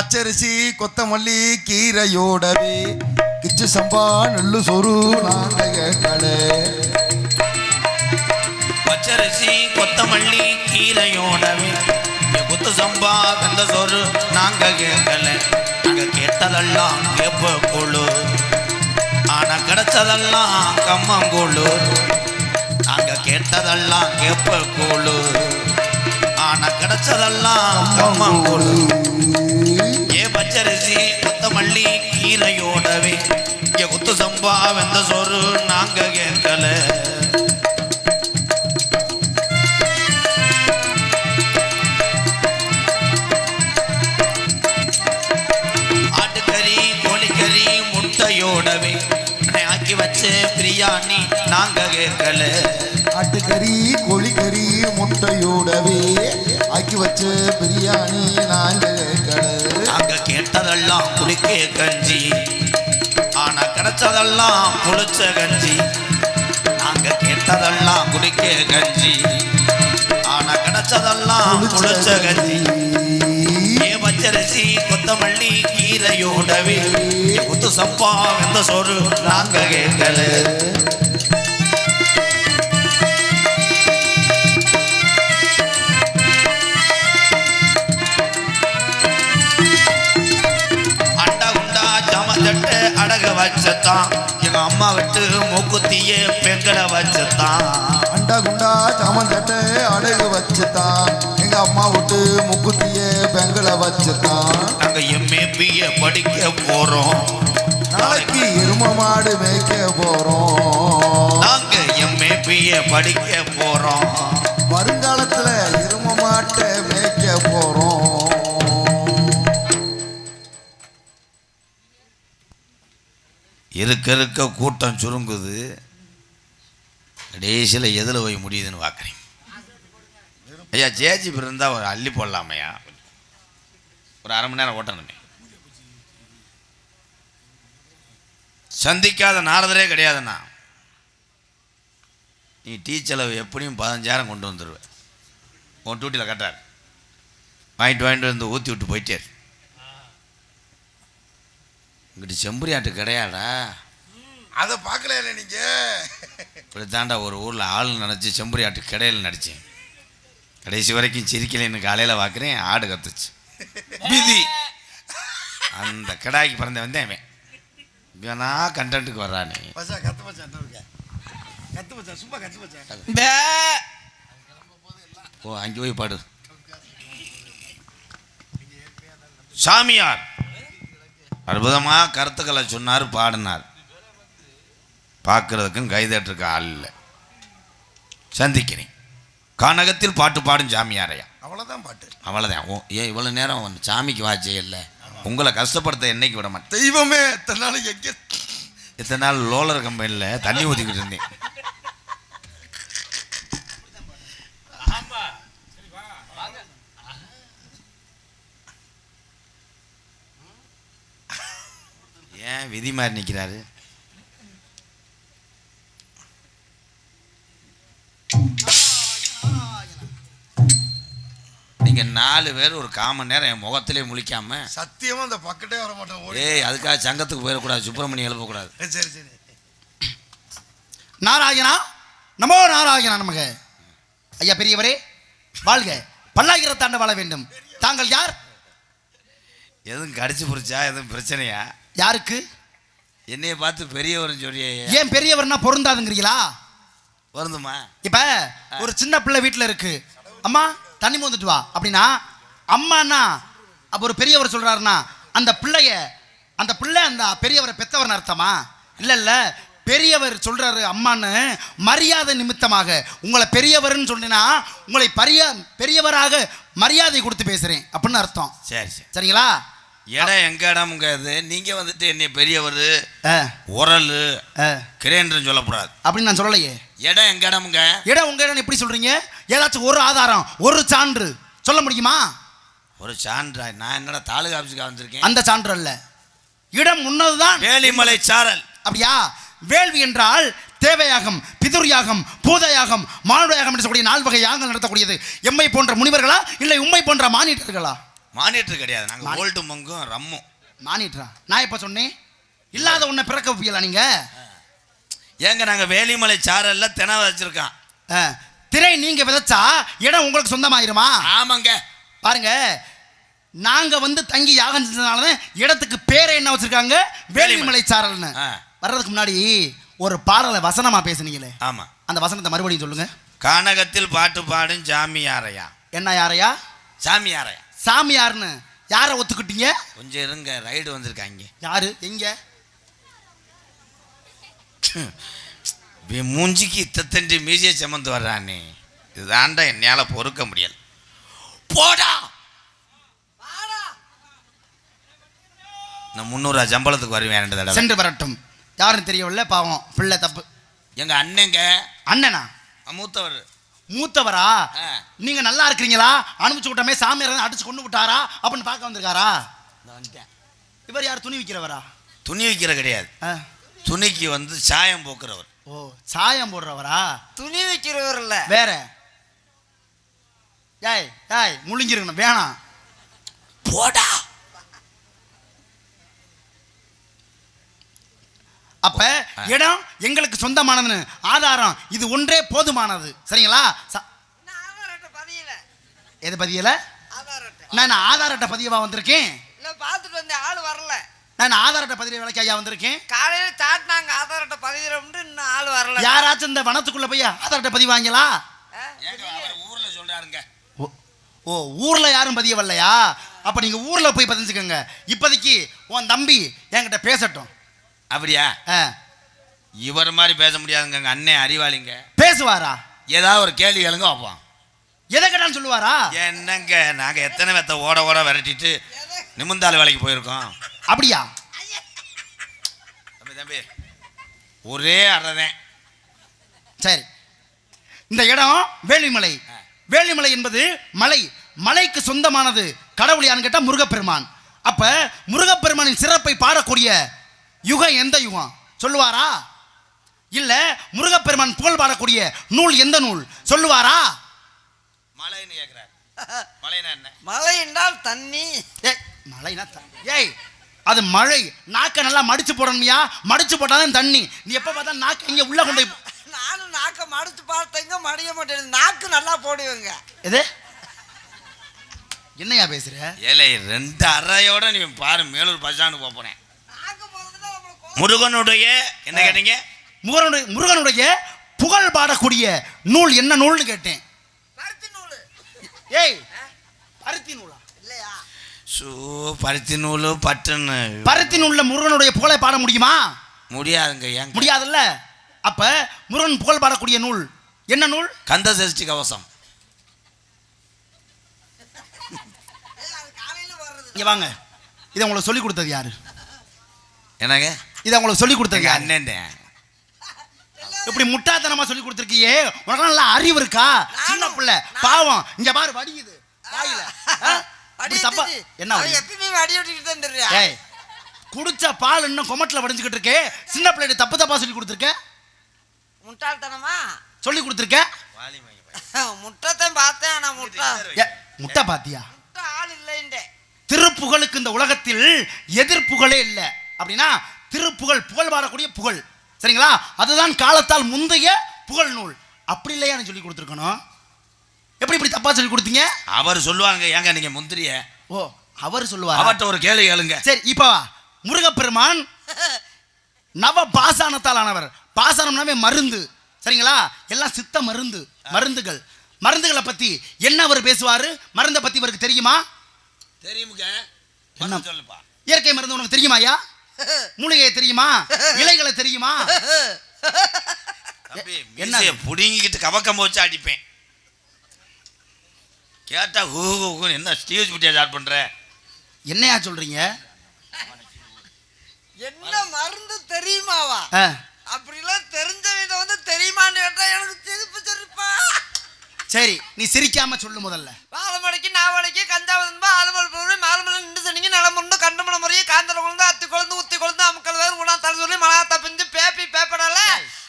பச்சரிசி கொத்தமல்லி கீரையோடவே கிச்சு சம்பா நெல்லு சொரு நாங்க பச்சரிசி கொத்தமல்லி கீரையோடவே இங்க குத்து சம்பா கந்த சொரு நாங்க கேட்கல நாங்க கேட்டதெல்லாம் கேப்ப கூழு. ஆனா கிடைச்சதெல்லாம் கம்மங்குழு நாங்க கேட்டதெல்லாம் கேப்ப கூழு. ஆனா கிடைச்சதெல்லாம் கம்மங்கூழு கீரையோடவே இங்க குத்து சம்பா வெந்த சோறு நாங்க கேட்கல. ஆட்டுக்கறி கோழிக்கறி முட்டையோடவே. ஆக்கி வச்ச பிரியாணி நாங்க கேட்கல. ஆட்டுக்கறி கோழிக்கறி முட்டையோடவே. ஆக்கி வச்ச பிரியாணி நாங்க கேட்கல. நாங்க கேட்டதெல்லாம் குடிக்க கஞ்சி. ஆனா கிடைச்சதெல்லாம் புளிச்ச கஞ்சி. நாங்க கேட்டதெல்லாம் குடிக்க கஞ்சி. ஆனா கிடைச்சதெல்லாம் புளிச்ச கஞ்சி. ஏ பச்சரிசி கொத்தமல்லி கீரையோடவே குத்து சப்பா வெந்த சோறு நாங்க கேட்கல. வச்சத்தான். எங்க அம்மா விட்டு மூக்குத்திய பெங்கட வச்சத்தான். அண்டா குண்டா சாமந்தட்டை அடகு வச்சுதான் எங்க அம்மா விட்டு முக்குத்திய பெங்களை வச்சுதான் நாங்க எம்ஏ பிஏ படிக்க போறோம். நாளைக்கு எரும மாடு மேய்க்க போறோம். நாங்க எம்ஏ பிஏ படிக்க போறோம். இருக்க இருக்க கூட்டம் சுருங்குது. கடைசியில் எதில் போய் முடியுதுன்னு பார்க்குறேன் ஐயா ஜேஜிபி இருந்தால் ஒரு அள்ளி போடலாமையா ஒரு அரை மணி நேரம் ஓட்டணுமே. சந்திக்காத நாரதரே கிடையாதுண்ணா. நீ டீ செலவு எப்படியும் பதினஞ்சாயிரம் கொண்டு வந்துடுவேன் உன் டியூட்டியில் கட்டார் வாங்கிட்டு வாங்கிட்டு வந்து ஊற்றி விட்டு போயிட்டே இங்கிட்டு செம்பரி ஆட்டு கிடையாடா அதை பார்க்கல நீங்க? இப்படி தாண்டா ஒரு ஊரில் ஆள் நினச்சி செம்பரி ஆட்டு கடையில் நடித்தேன் கடைசி வரைக்கும் சிரிக்கலைன்னு காலையில் பார்க்குறேன் ஆடு கத்துச்சு. விதி அந்த கடாய்க்கு பிறந்த வந்தேன் அவன். இவனா கண்டென்ட்டுக்கு வர்றானே. கத்து பச்சா கத்து பச்சா சும்மா கத்து பச்சா ஓ அங்கே போய் பாடு. சாமியார். அற்புதமாக கருத்துக்களை சொன்னார் பாடினார். பார்க்கறதுக்கும் கைதட்டுறக்கு ஆள் இல்லை. சந்திக்கிறேன். கானகத்தில் பாட்டு பாடும் சாமியாரையா? அவ்வளவுதான் பாட்டு. அவ்வளோதான் ஓ ஏன் இவ்வளோ நேரம் வந்து சாமிக்கு வாச்சே இல்லை. உங்களை கஷ்டப்படுத்த என்னைக்கு விட மாட்டேன். தெய்வமே இத்தனை நாள் எங்க இத்தனை நாள் லோலர் கம்பெனியில் தண்ணி ஊற்றிக்கிட்டு இருந்தேன். ஏன் விதி மாதிரி நிற்கிறாரு நீங்க நாலு பேர் ஒரு காமன் நேரம் என் முகத்திலே முழிக்காம சத்தியமா அந்த பக்கத்தே வர மாட்டேன் ஓடி ஏய் அதுக்காக சங்கத்துக்கு போயிடக்கூடாது சுப்பிரமணியம் எழுப்பக்கூடாது சரி சரி நாராயணா? நமோ நாராயணா நமக. ஐயா பெரியவரே வாழ்க. பல்லாயிரத்தாண்டு வாழ வேண்டும். தாங்கள் யார்? எதுவும் கடிச்சு பிடிச்சா எதுவும் பிரச்சனையா? யாருக்கு? என்னைய பார்த்து பெரியவர்னு சொல்லியே ஏன் பெரியவர்னா பொருந்தாதுங்கிறீங்களா? வருந்துமா? இப்ப ஒரு சின்ன பிள்ளை வீட்டுல இருக்கு. அம்மா தண்ணி மோந்துட்டு வா. அப்படின்னா அம்மானா அப்ப ஒரு பெரியவர் சொல்றாருன்னா அந்த பிள்ளைய அந்த பிள்ளை அந்த பெரியவரை பெத்தவர்னு அர்த்தமா? இல்ல இல்ல. பெரியவர் சொல்றாரு அம்மான்னு மரியாதை நிமித்தமாக உங்களை பெரியவர்னு சொன்னீங்கன்னா உங்களை பரிய பெரியவராக மரியாதை கொடுத்து பேசுறேன். அப்படின்னு அர்த்தம். சரி சரி. சரிங்களா? இடம் எங்க இடம்ங்கிறது நீங்க வந்துட்டு என்னை பெரியவர் உரல் கிரேண்டர்னு சொல்லக்கூடாது. அப்படின்னு நான் சொல்லலையே. இடம் எங்க இடம்ங்க? இடம் உங்க இடம் எப்படி சொல்றீங்க? ஏதாச்சும் ஒரு ஆதாரம் ஒரு சான்று. சொல்ல முடியுமா? ஒரு சான்றா? நான் என்னடா தாலுகா ஆஃபீஸுக்கு வந்திருக்கேன்? அந்த சான்று அல்ல. இடம் முன்னதுதான் வேலிமலை சாரல். அப்படியா? வேள்வி என்றால் தேவையாகம் பிதுர்யாகம் பூதயாகம் மானுடயாகம் என்று சொல்லக்கூடிய நால்வகை யாகங்கள் நடத்தக்கூடியது. எம்மை போன்ற முனிவர்களா? இல்லை உம்மை போன்ற மானிடர்களா மானிட்டர் கிடையாது. நாங்க ஓல்டு மங்கும் ரம்மும். மானிட்டரா? நான் எப்ப சொன்னேன்? இல்லாத உன்னை பிறக்க வைப்பீங்களா நீங்க? ஏங்க நாங்க வேலிமலை சாரல்ல தின வச்சிருக்கோம். திரை நீங்க விதைச்சா இடம் உங்களுக்கு சொந்தமாயிருமா? ஆமாங்க. பாருங்க நாங்க வந்து தங்கி யாகம் செஞ்சதுனால தான் இடத்துக்கு பேரை என்ன வச்சிருக்காங்க? வேலிமலை சாரல்னு. வர்றதுக்கு முன்னாடி ஒரு பாடலை வசனமா பேசுனீங்களே. ஆமா. அந்த வசனத்தை மறுபடியும் சொல்லுங்க. கானகத்தில் பாட்டு பாடும் ஜாமியாரையா என்ன யாரையா? சாமியாரையா? சாமியார்னு. யாரை ஒத்துக்கிட்டீங்க? கொஞ்சம் இருங்க ரைடு வந்திருக்காங்க. யாரு? எங்க? மூஞ்சிக்கு இத்தத்தண்டி மீசியை சுமந்து வர்றானே. இதுதான்டா என்னால பொறுக்க முடியல. போடா! நான் முந்நூறுவா சம்பளத்துக்கு வருவேன் ரெண்டு தடவை. சென்று வரட்டும். யாருன்னு தெரியவில்லை பாவம். பிள்ளை தப்பு. எங்க அண்ணங்க? அண்ணனா? மூத்தவர். மூத்தவரா. நீங்க நல்லா இருக்கிறீங்களா? அனுப்பிச்சு விட்டமே சாமியார் அடிச்சு கொண்டு விட்டாரா? அப்படின்னு பார்க்க வந்திருக்காரா. இவர் யார்? துணி விற்கிறவரா துணி விற்கிற கிடையாது. துணிக்கு வந்து சாயம் போக்குறவர். ஓ சாயம் போடுறவரா? துணி வைக்கிறவர் இல்ல. வேற. ஏய் ஏய் முழுங்கிருக்கணும் வேணாம். போடா. அப்ப இடம் எங்களுக்கு சொந்தமானதுன்னு ஆதாரம் இது ஒன்றே போதுமானது. சரிங்களா? ச- நான் ஆதார் அட்டை பதியல. எது பதியல? ஆதார் அட்டை. நான் ஆதார் அட்டை பதியவா வந்திருக்கேன்? இல்ல பார்த்துட்டு வந்தேன் ஆள் வரல. நான் ஆதார் அட்டை பதிய வேலைக்கு ஐயா வந்திருக்கேன். காலையில சாட்டினாங்க ஆதார் அட்டை பதிகிறோம்னு இன்னும் ஆள் வரல. யாராச்சும் இந்த வனத்துக்குள்ள போய் ஆதார் அட்டை பதிவாங்களா? ஆ? ஊர்ல சொல்றாருங்க. ஓ ஓ ஊர்ல யாரும் பதிய வரலையா அப்ப நீங்க ஊர்ல போய் பதிஞ்சுக்கோங்க. இப்போதைக்கு உன் தம்பி என்கிட்ட பேசட்டும். அப்படியா? ஆ, இவர் மாதிரி பேச முடியாதுங்க அண்ணன் அறிவாளிங்க. பேசுவாரா? ஏதாவது ஒரு கேள்வி கேளுங்க வைப்போம் எதை கேட்டாலும் சொல்லுவாரா? என்னங்க நாங்க எத்தனை வெத்த ஓட ஓட விரட்டிட்டு நிமிந்தாள் வேலைக்கு போயிருக்கோம். அப்படியா? தம்பி தம்பி. ஒரே அறதேன் சரி. இந்த இடம் வேலிமலை. வேலிமலை என்பது மலை. மலைக்கு சொந்தமானது. கடவுள் யாருன்னு கேட்டா முருகப்பெருமான். அப்ப முருகப்பெருமானின் சிறப்பை பாடக்கூடிய யுகம் எந்த யுகம்? சொல்லுவாரா? இல்ல முருகப்பெருமான் புகழ் பாடக்கூடிய நூல் எந்த நூல்? சொல்லுவாரா? மலைன்னு கேட்குறாரு மலைனா என்ன? மழை என்றால் தண்ணி. ஏய் மழைனா த- ஏய் அது மழை. நாக்கை நல்லா மடிச்சு போடணுமியா மடிச்சு போட்டாதான் தண்ணி. நீ எப்ப பார்த்தா நாக்கு இங்க உள்ள கொண்டு போய் நானும் நாக்க மடிச்சு பார்த்தேங்க மடிய மாட்டேன். நாக்கு நல்லா போடுவேங்க. எது? என்னையா பேசுற? ஏலே ரெண்டு அறையோட நீ பாரு மேலூர் பஸ் ஸ்டாண்டு போறேன். நாக்கு போடுறதுன்னா நம்மளுக்கு கோ- முருகனுடைய என்ன கேட்டீங்க? முருகனுடைய முருகனுடைய புகழ் பாடக்கூடிய நூல் என்ன நூல்னு கேட்டேன். பருத்தி நூலு. ஏய் பருத்தி நூலா? ஷூ பருத்தி நூல் பட்டுன்னு. பருத்தி நூல்ல முருகனுடைய புகழை பாட முடியுமா? முடியாதுங்க ஏங்க. முடியாதுல்ல? அப்ப முருகன் புகழ் பாடக்கூடிய நூல். என்ன நூல்? கந்த சஷ்டி கவசம். இங்க வாங்க. இதை உங்களுக்கு சொல்லி கொடுத்தது யாரு? என்னங்க? இதை உங்களுக்கு சொல்லி கொடுத்தது அண்ணன் இப்படி முட்டாத்தனமா சொல்லி கொடுத்துருக்கியே. உனக்கு நல்லா அறிவு இருக்கா? சின்ன பிள்ளை. பாவம். இங்க பாரு வடியுது. வாயில. இப்படி தப்பா. என்ன அவன்? எப்பயுமே வடி ஓட்டிட்டு தான் தெரியா ஏய் குடிச்ச பால் இன்னும் கொமட்டில் வடிஞ்சுக்கிட்டு இருக்கே. சின்ன பிள்ளைகிட்ட தப்பு தப்பா சொல்லி கொடுத்துருக்க. முட்டாள்தனமா? சொல்லி கொடுத்துருக்க. முட்டைத்தான் பார்த்தேன் ஆனா முட்டை. முட்டை பாத்தியா? முட்டை ஆள் இல்லைன்டே திருப்புகழுக்கு இந்த உலகத்தில் எதிர்ப்புகழே இல்லை. அப்படின்னா திருப்புகழ் புகழ் பாடக்கூடிய புகழ். சரிங்களா? அதுதான் காலத்தால் முந்தைய புகழ் நூல். அப்படி இல்லையா எனக்கு சொல்லி கொடுத்துருக்கணும்? எப்படி இப்படி தப்பா சொல்லி கொடுத்தீங்க? அவர் சொல்லுவாங்க ஏங்க நீங்க முந்திரிய? ஓ அவர் சொல்லுவார்? அவர்கிட்ட ஒரு கேள்வி கேளுங்க. சரி இப்போ. முருகப்பெருமான் நவ பாசானத்தால் ஆனவர் பாசானம்னாவே மருந்து. சரிங்களா? எல்லாம் சித்த மருந்து மருந்துகள். மருந்துகளை பத்தி என்ன அவர் பேசுவாரு? மருந்தை பத்தி இவருக்கு தெரியுமா? தெரியுமுங்க. என்ன? சொல்லுப்பா. இயற்கை மருந்து உனக்கு தெரியுமா ஐயா? மூலிகையை தெரியுமா? இலைகளை தெரியுமா? என்ன? புடுங்கிக்கிட்டு கவக்கம் வச்சு அடிப்பேன். கேட்டா ஹூ ஹூன்னு என்ன ஸ்டீவ் குட்டியா ஸ்டார்ட் பண்ற? என்னையா சொல்றீங்க? என்ன மருந்து தெரியுமாவா? அப்படிலாம் தெரிஞ்சவங்க வந்து தெரியுமான்னு கேட்டா எனக்கு சிரிப்பு சிரிப்பா. சரி நீ சிரிக்காம சொல்லு முதல்ல. வாழமடைக்கு நாவடைக்கு கஞ்சாவதன்பா ஆலமல் பொருள் மாலமலை நின்று சனிக்கு நிலமுண்டு கண்டமன முறையை காந்தர குழந்து அத்தி குழந்து உத்தி குழந்து அமுக்கள் வேறு உணா தலை சொல்லி மலா தப்பிஞ்சு பேப்பி பேப்படல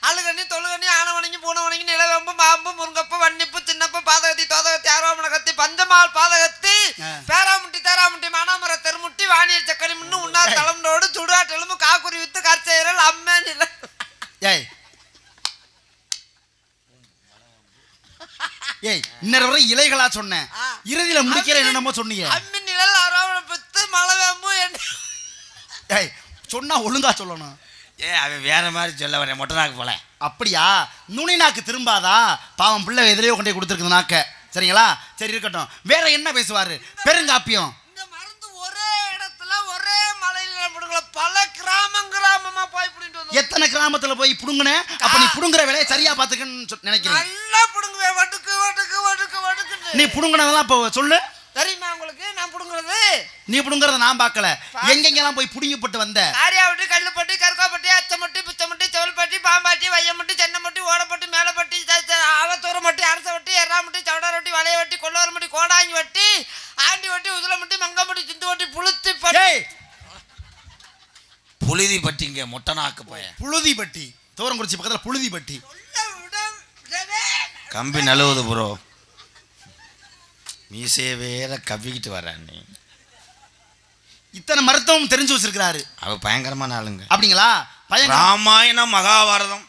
அழுகண்ணி தொழுகண்ணி ஆனவணங்கி பூனவணங்கி நிலவேம்பு மாம்பு முருங்கப்பு வன்னிப்பு சின்னப்பு பாதகத்தி தோதகத்தி ஆரோமண கத்தி பஞ்சமால் பாதகத்தி. பேராமுட்டி தர காராமுட்டி மானாமர தெருமுட்டி வாணியர் சக்கரை முன்னு உண்ணா தலைமுனோடு சுடுகாட்டெலும்பு காக்குரி வித்து கற்செயரல் அம்மன் இல்லை ஏய் ஏய் இன்னொரு வரை இலைகளா சொன்னேன். இறுதியில முடிக்கிற என்னென்னமோ சொன்னீங்க. அம்மின் நிழல் அரவண பித்து மலை வேம்பு ஏய் சொன்னா ஒழுங்கா சொல்லணும். ஏ அவன் வேற மாதிரி சொல்ல வரேன் மொட்டை நாக்கு போல. அப்படியா? நுனி நாக்கு திரும்பாதா? பாவம் பிள்ளை எதிரையோ கொண்டு கொடுத்துருக்குது நாக்க. சரிங்களா? சரி இருக்கட்டும். வேற என்ன பேசுவாரு? பெருங்காப்பியம் இந்த மருந்து ஒரே இடத்துல ஒரே பிடுங்கல பல கிராமம் கிராமமா போய் பிடிட்டு வந்து எத்தனை கிராமத்துல போய் புடுங்குன? அப்ப நீ புடுங்குற வேலையை சரியா பாத்துக்கன்னு நினைக்கிறேன். நல்லா பிடுங்குவேன் வடுக்கு வடுக்கு வடுக்கு வடுக்குன்னு. நீ புடுங்குனதெல்லாம் இப்போ சொல்லு. தெரியுமா உங்களுக்கு? நான் பிடுங்குறது. நீ புடுங்குறத நான் பார்க்கல. எங்கெங்கெல்லாம் போய் புடுங்கிப்பட்டு வந்த? காரியாவட்டி கல்லுப்பட்டி கருக்காப்பட்டி அச்சமட்டி புச்சமட்டி செவல்பட்டி பாம்பாட்டி வையமட்டி சென்னமட்டி ஓடப்பட்டி மேலப்பட்டி ஆவத்தூரமட்டி அரசவட்டி எறாமட்டி சவடாரவட்டி வளையவட்டி கொல்லவரமட்டி கோடாங்கி புழுதி பட்டிங்க மொட்டை நாக்கு போய புழுதிப்பட்டி தோரங்குறிச்சி பக்கத்துல புழுதிப்பட்டி கம்பி நழுவுது ப்ரோ மீசையை வேற கவ்விக்கிட்டு வர்றான் நீ இத்தனை மருத்துவம் தெரிஞ்சு வச்சிருக்கிறாரு. அவ பயங்கரமான ஆளுங்க. அப்படிங்களா? ராமாயணம் மகாபாரதம்.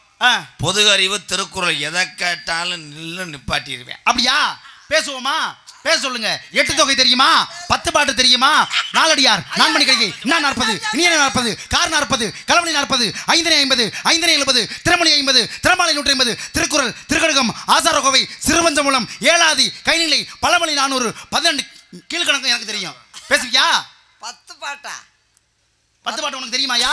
பொது அறிவு திருக்குறள் எதை கேட்டாலும் நில்லு நிப்பாட்டிடுவேன். அப்படியா? பேசுவோமா? பேச சொல்லுங்க. எட்டு தொகை தெரியுமா? பத்து பாட்டு தெரியுமா? நாலடியார் நான்மணி கழிகை நான் நாற்பது இனியன நாற்பது கார் நாற்பது களமணி நாற்பது ஐந்தனை ஐம்பது ஐந்தனை எழுபது திருமணி ஐம்பது திறமாலை நூற்றி ஐம்பது திருக்குறள் திருக்கடுகம் ஆசாரகோவை சிறுவஞ்சமூலம் ஏழாதி கைநிலை பழமொழி நானூறு பதினெண்டு கீழ்கணக்கு எனக்கு தெரியும். பேசுவியா? பத்து பாட்டா? பத்து பாட்டு உனக்கு தெரியுமாயா?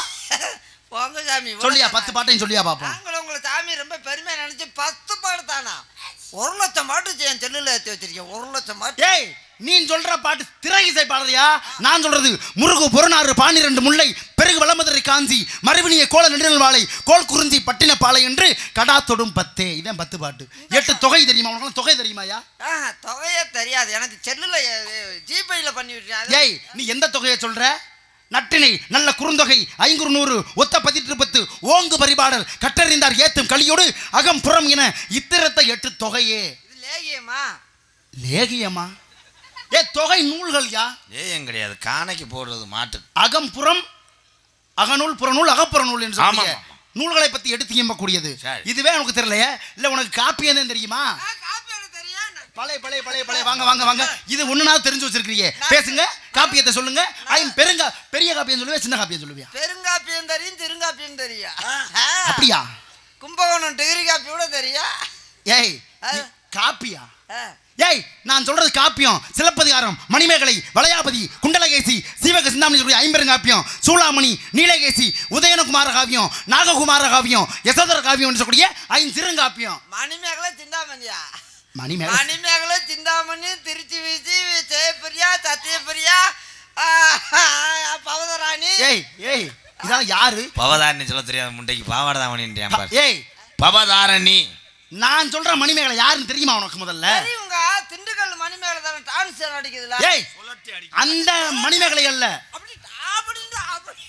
போங்க சாமி சொல்லியா பத்து பாட்டையும் சொல்லியா பாப்போம். உங்களை சாமி ரொம்ப பெருமையா நினைச்சு பத்து பாட்டு தானா? ஒரு லட்சம் பாட்டு என் செல்லுல ஏற்றி வச்சிருக்கேன். ஒரு லட்சம் பாட்டு. ஏய் நீ சொல்ற பாட்டு திரையிசை பாடலையா? நான் சொல்றது முருகு பொருநாறு பானிரண்டு முல்லை பெருகு வளமதுரை காஞ்சி மறுவினிய கோல நெடுநல் வாழை கோல் குறிஞ்சி பட்டின பாலை என்று கடா தொடும் பத்தே. இதான் பத்து பாட்டு. எட்டு தொகை தெரியுமா உனக்கு தொகை தெரியுமாயா தொகையே தெரியாது. எனக்கு செல்லுல ஜிபேல பண்ணி விட்டுறேன் ஏய் நீ எந்த தொகையை சொல்ற? நட்டினை நல்ல குறுந்தொகை ஐங்குறு நூறு ஒத்த பதிற்று பத்து ஓங்கு பரிபாடல் கற்றறிந்தார் ஏத்தும் களியோடு அகம் புறம் என இத்திரத்தை எட்டு தொகையே. இது லேகியமா? லேகியமா? ஏ தொகை நூல்கள் யா? ஏன் கிடையாது. காணைக்கு போடுறது மாட்டு. அகம்புறம் அகநூல் புறநூல் அகப்புறநூல் என்று ஆமாம், சொல்லிய ஆமாம். நூல்களை பத்தி எடுத்து இயம்பக்கூடியது சரி. இதுவே உனக்கு தெரியலையே? இல்ல உனக்கு காப்பி எனக்கு தெரியும்? பழைய பழைய பழைய பழைய. வாங்க வாங்க வாங்க. இது ஒண்ணுனா தெரிஞ்சு வச்சிருக்கீங்க பேசுங்க. காப்பியத்தை சொல்லுங்க. ஐம் பெருங்க பெரிய காப்பியம் சொல்லுவே சின்ன காப்பியம் சொல்லுவியா? பெருங்காப்பியம் தெரியும் திருங்காப்பியம் தெரியும். அப்படியா? கும்பகோணம் டிகிரி காப்பி கூட தெரியும். ஏய் காப்பியா. ஏய் நான் சொல்றது காப்பியம் சிலப்பதிகாரம் மணிமேகலை வளையாபதி குண்டலகேசி சீவக சிந்தாமணி சொல்லி ஐம்பெருங்காப்பியம் சூளாமணி நீலகேசி உதயனகுமார காவியம் நாககுமார காவியம் யசோதர காவியம் சொல்லக்கூடிய ஐந்து சிறுங்காப்பியம். மணிமேகலை சிந்தாமணியா? மணிமேகலை மணிமேகலை சிந்தாமணி திருச்சி வீசி ஜெயபிரியா சத்தியபிரியா ஆ, பவதராணி. ஏய் ஏய் இதான் யாரு? பவதாரணி சொல்ல தெரியாத முண்டைக்கு பாவாடை தான் பாரு. ஏய் பவதாரணி. நான் சொல்ற மணிமேகலை யாருன்னு தெரியுமா உனக்கு முதல்ல? தெரியுங்க திண்டுக்கல் மணிமேகலை தானே டான்ஸ் நடிக்குதுல. ஏய் அந்த மணிமேகலை அல்ல. அப்படி அப்படின்னு அப்படி.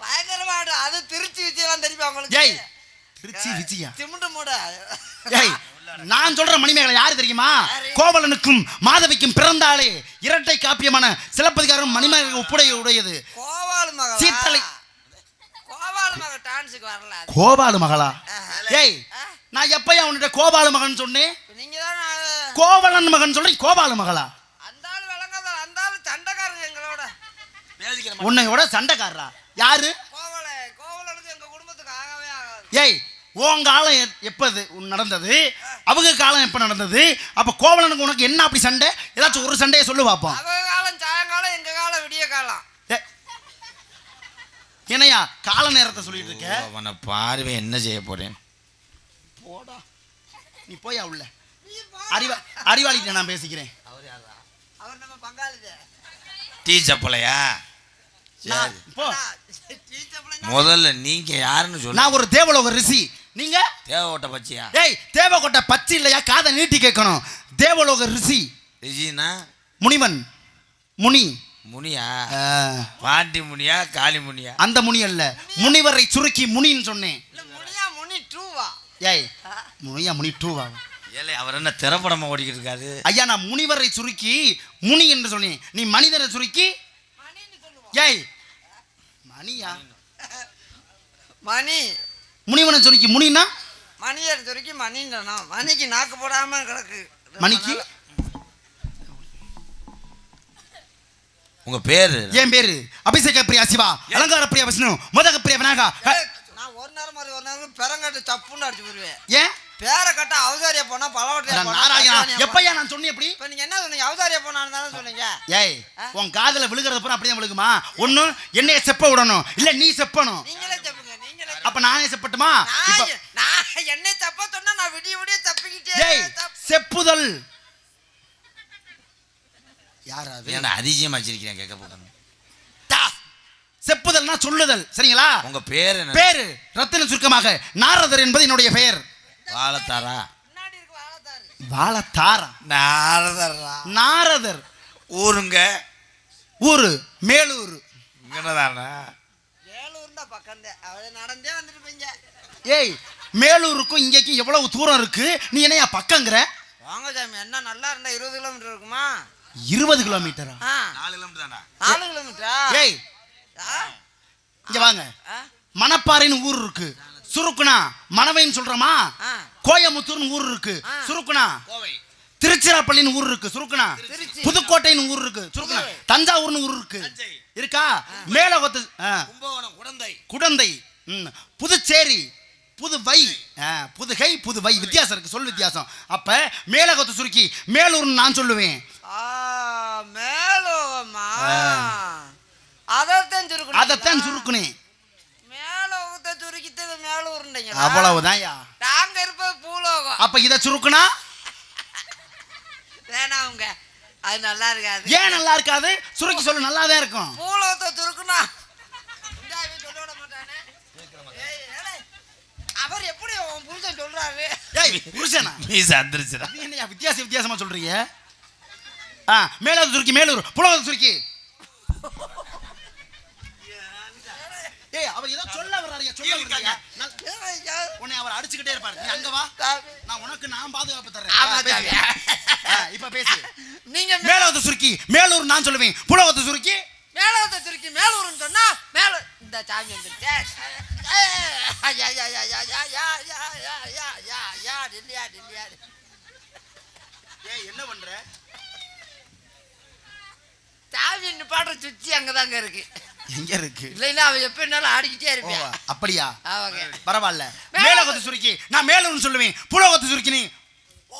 பயங்கரமாடு அது திருச்சி விஜயெல்லாம் தெரியுமா உங்களுக்கு? ஏய் திருச்சி விஜயா? திமுண்டு மூட. ஏய் நான் சொல்ற மணிமேகலை யாரு தெரியுமா? கோவலனுக்கும் மாதவிக்கும் பிறந்தாளே இரட்டை காப்பியமான சிலப்பதிகாரம் மணிமேகலை ஒப்புடைய உடையது. சீத்தலை. கோபாலு மகளா. ஏய் நான் எப்பயா உன்கிட்ட கோபாலு மகன் சொன்னேன்? கோவலன் மகன் சொல்றேன் கோபாலு மகளா? உன்னையோட சண்டைக்காரரா யாரு? கோவலை கோவலனுக்கு எங்க குடும்பத்துக்கு ஆகவே ஆகாது. ஏய் உன் காலம் எப்பது உன் நடந்தது? அவங்க காலம் எப்ப நடந்தது? அப்ப கோவலனுக்கு உனக்கு என்ன அப்படி சண்டை? ஏதாச்சும் ஒரு சண்டையை சொல்லு பார்ப்போம் அவங்க காலம் சாயங்காலம் எங்க காலம் விடிய காலம். ஏ, என்னய்யா கால நேரத்தை சொல்லிட்டு இருக்க? அவனை பார்வை என்ன செய்ய போறேன்? போடா. நீ போயா உள்ள? அறிவா அறிவாளிகிட்ட நான் பேசிக்கிறேன். அவர் நம்ம பங்காளி டீ சப்பலையா சரி. போ. முதல்ல நீங்க யாருன்னு சொல்லு. நான் ஒரு தேவலோக ரிஷி. நீங்க? தேவகோட்டை பச்சியா? ஏய் தேவகோட்டை பச்சை இல்லையா? காதை நீட்டி கேட்கணும். தேவலோக ரிஷி. ரிஜினா முனிவன். முனி. முனியா? ஆ, பாண்டி முனியா காளி முனியா? அந்த முனி அல்ல. முனிவரை சுருக்கி முனின்னு சொன்னேன். இல்ல முனியா முனி டூவா? ஏய் முனியா முனி டூவா? ஏலே அவர் என்ன திரைப்படமா ஓடிக்கிட்டு இருக்காரு ஐயா நான் முனிவரை சுருக்கி முனி என்று சொன்னேன். நீ மனிதரை சுருக்கி ஏய் மணியா? மணி. முனிவனை சுருக்கி முனினா மணியர் துறைக்கு மணின்றனா? மணிக்கு நாக்கு போடாம கிடக்கு. மணிக்கு? உங்க பேரு? என் பேரு அபிஷேக பிரியா சிவா அலங்கார பிரியா விஷ்ணு மோதக பிரியா விநாயகா நான் ஒரு நேரம் மாதிரி ஒரு நேரம் பெரங்கட்டு தப்புன்னு அடிச்சு போடுவேன் ஏன் பேரை கட்ட அவதாரியா போனா பலவட்டியா. எப்பயா நான் சொன்னேன் எப்படி இப்ப நீங்க என்ன சொன்னீங்க? அவதாரியா போனான்னு தானே சொன்னீங்க. ஏய் உன் காதுல விழுகிறது பூரா அப்படியே விழுகுமா? ஒண்ணு என்னைய செப்ப விடணும். இல்ல நீ செப்பணும். நீங்களே நீங்களே அப்ப நானே செப்பட்டுமா நான் என்னை தப்பா சொன்னா நான் விடிய விடிய தப்பிக்கிட்டே. செப்புதல். யார் அது? ஏன்டா அதிசயமா வச்சிருக்கிறேன் கேட்க போகணும். செப்புதல்னா சொல்லுதல் சரிங்களா? உங்க பேர் என்ன? பேரு ரத்தின சுருக்கமாக நாரதர் என்பது என்னுடைய பெயர். வாழத்தாரா? முன்னாடி இருக்கு வாழத்தாரு. வாழத்தாரா? நாரதரா? நாரதர். ஊருங்க? ஊரு மேலூர். இங்கதானா அவளை நடந்தே ஏய் மேலூருக்கும் இங்கேக்கும் எவ்வளவு தூரம் இருக்கு? நீ என்னையா பக்கங்கிற? வாங்க சாமி என்ன நல்லா இருந்தா இருபது கிலோமீட்டர் இருக்குமா? இருபது கிலோமீட்டரா? நாலு கிலோமீட்டர் நாலு கிலோமீட்டரா? ஏய்? இங்க வாங்க? மணப்பாறைன்னு ஊர் இருக்கு. சுருக்குனா மணவைன்னு சொல்றோமா? ஆ. கோயமுத்தூர்னு ஊர் இருக்கு. சுருக்குனா கோவை. திருச்சிராப்பள்ளின்னு ஊர் இருக்கு. சுருக்குனா திருச்சி. புதுக்கோட்டைன்னு ஊர் இருக்கு. சுருக்குனா தஞ்சாவூர்னு ஊர் இருக்கு. இருக்கா? மேலகொத்து ஆ, கும்பகோணம் குடந்தை. குடந்தை புதுச்சேரி புதுவை புதுகை புதுவை. வித்தியாசம் இருக்கு சொல் வித்தியாசம். அப்ப மேலகொத்து சுருக்கி மேலூர்னு நான் சொல்லுவேன். ஆ, மேலோகமா. அதைத்தான் சுருக்கணும். அதைத்தான் சுருக்குனேன். மேலோகத்தை சுருக்கித்தது மேலூருண்டீங்க அவ்வளவுதான்யா நாங்க இருப்பது பூலோகம். அப்ப இத சுருக்குனா? வேணாம் அது நல்லா இருக்காது. ஏன் நல்லா இருக்காது? சுருக்கி சொல்லு நல்லா தான் இருக்கும் ஏய், ஏலே, அவர் எப்படி உன் புருஷன் சொல்றாரு? ஏய் புருஷனா? மீச அந்திரிச்சுடா. இது என்னய்யா வித்தியாச வித்தியாசமா சொல்றீங்க? ஆ மேலாவது சுருக்கி மேலூர் புலவது சுருக்கி. ஏய் அவர் ஏதோ சொல்ல வர்றாருயா சொல்ல யா- உன்னை அவர் அடிச்சுக்கிட்டே இருப்பாரு. நீ அங்க வா. நான் உனக்கு நான் பாதுகாப்பு ஆமா, தர்றேன் இப்ப பேசு நீங்க மேலோத சுருக்கி மேலூர் நான் சொல்லுவேன் புலவத்த சுருக்கி மேலோத சுருக்கி மேலூர்னு சொன்னா மேல இந்த சாமி வந்துருச்சு என்ன பண்ற சாமி நிப்பாடுற சுச்சி அங்கதாங்க இருக்கு எங்க இருக்கு இல்லைன்னா அவன் எப்ப என்னாலும் ஆடிக்கிட்டே இருப்பான் அப்படியா பரவாயில்ல மேலோகத்தை சுருக்கி நான் மேலூர்னு சொல்லுவேன் புலோகத்தை சுருக்கி ஓ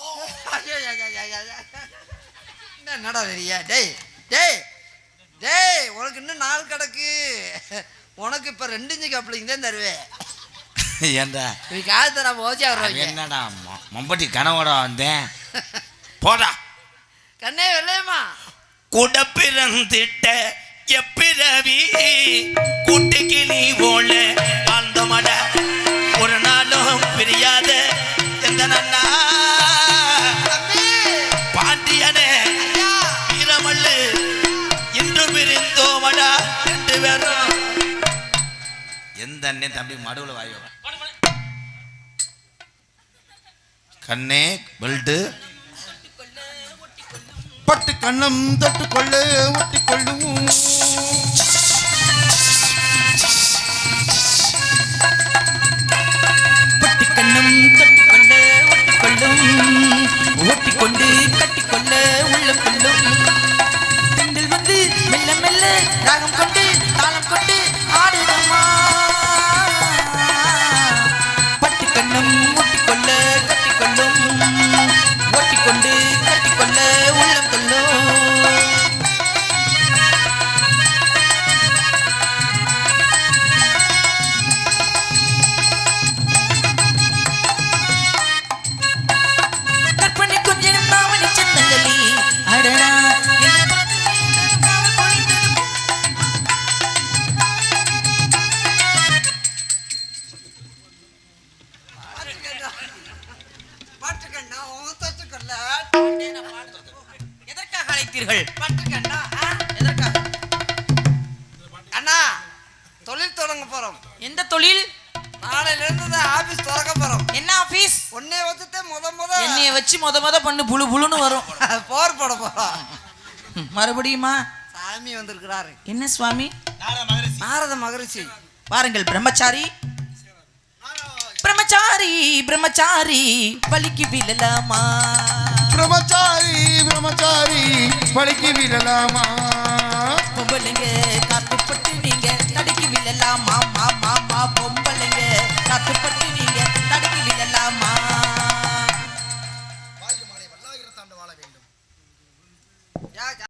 என்னடா தெரியா டேய் டேய் டேய் உனக்கு இன்னும் நாள் கிடக்கு. உனக்கு இப்ப ரெண்டு இன்ச்சு கப்ளிங் தான் தருவேன் ஏன்டா நீ காசு தர போச்சு அது அவர் என்னடா மம்பட்டி கனவோட வந்தேன். போடா. கண்ணே வெள்ளையம்மா. கூட பிறந்திட்ட எப்பிறவி? கூட்டுக்கிளி போல எந்த அண்ணன் தம்பி மடுவில் வாயோ? கண்ணே பெல்ட்டு பட்டு கண்ணம் தொட்டு கொள்ள ஒட்டி கொள்ளும் பட்டு கண்ணம் தட்டு கொள்ள ஒட்டி கொள்ளும் ஒட்டி கொண்டு கட்டி கொள்ள உள்ள கொள்ளும். பெண்கள் வந்து மெல்ல மெல்ல ராகம் கொண்டு தாளம் கொண்டு ஆடுதம்மா ஆபீஸ் திறக்க போறோம். என்ன ஆபீஸ் உன்னை வச்சுட்டு முத முத என்னைய வச்சு முத முத பண்ணு புழு புழுன்னு வரும். போர் போட போறோம். மறுபடியுமா? சாமி வந்திருக்கிறாரு. என்ன சுவாமி? நாரத மகரிஷி. பாருங்கள் பிரம்மச்சாரி. பிரம்மச்சாரி பிரம்மச்சாரி பலிக்கு விழலாமா? பிரம்மச்சாரி பிரம்மச்சாரி வலிக்கு விழலாமா? பொம்பளைங்க காத்து நீங்க தடுக்கி விழலாமா? மாமா மாமா பொம்மை साथ पट्टी